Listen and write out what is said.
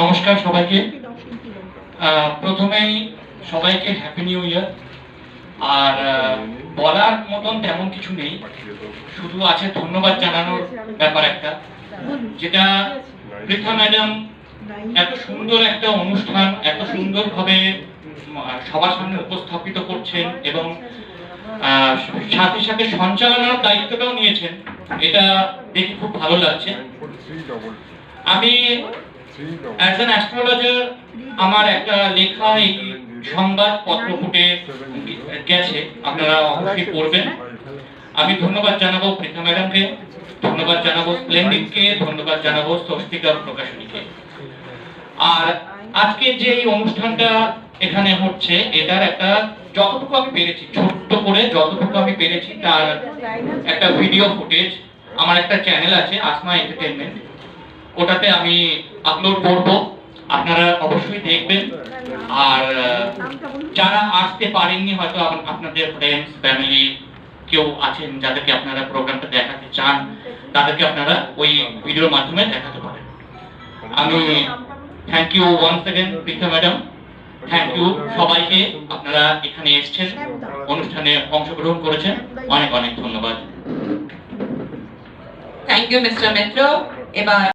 নমস্কার সবাইকে। প্রথমেই সবাইকে হ্যাপি নিউ ইয়ার আর বলার মতন তেমন কিছু নেই। শুধু আছে ধন্যবাদ জানানোর ব্যাপার একটা। যেটা পৃথা ম্যাডাম এত সুন্দর একটা অনুষ্ঠান এত সুন্দরভাবে সবার সামনে উপস্থাপিত করছেন এবং সাথে সাথে সঞ্চালনার দায়িত্বটাও নিয়েছেন। এটা দেখে খুব ভালো লাগছে। আমি আমার একটা লেখা এই সংবাদ পত্র ফুটে গেছে। আপনারা অবশ্যই পড়বেন। আমি ধন্যবাদ জানাব পৃথা ম্যাডামকে, ধন্যবাদ জানাব স্প্লেন্ডিংকে, ধন্যবাদ জানাব স্বস্তিকা প্রকাশনীকে। আর আজকে যে এই অনুষ্ঠানটা এখানে হচ্ছে, এটার একটা যতটুকু আমি পেরেছি, ছোট্ট করে যতটুকু আমি পেরেছি, তার একটা ভিডিও ফুটেজ আমার একটা চ্যানেল আছে আসমা এন্টারটেনমেন্ট ওটাতে আমি আপলোড করব, আপনারা অবশ্যই দেখবেন। আর যারা আসতে পারেননি, হয়তো আপনাদের ফ্রেন্ডস ফ্যামিলি কেউ আছেন যাদেরকে আপনারা প্রোগ্রামটা দেখাতে চান, তাদেরকে আপনারা ওই ভিডিওর মাধ্যমে দেখাতে পারেন। আমি thank you once second Pritha madam thank you সবাইকে আপনারা এখানে এসেছেন। অনুষ্ঠানে অংশগ্রহণ করেছেন। অনেক অনেক ধন্যবাদ। থ্যাংক ইউ মিস্টার মিত্র এবার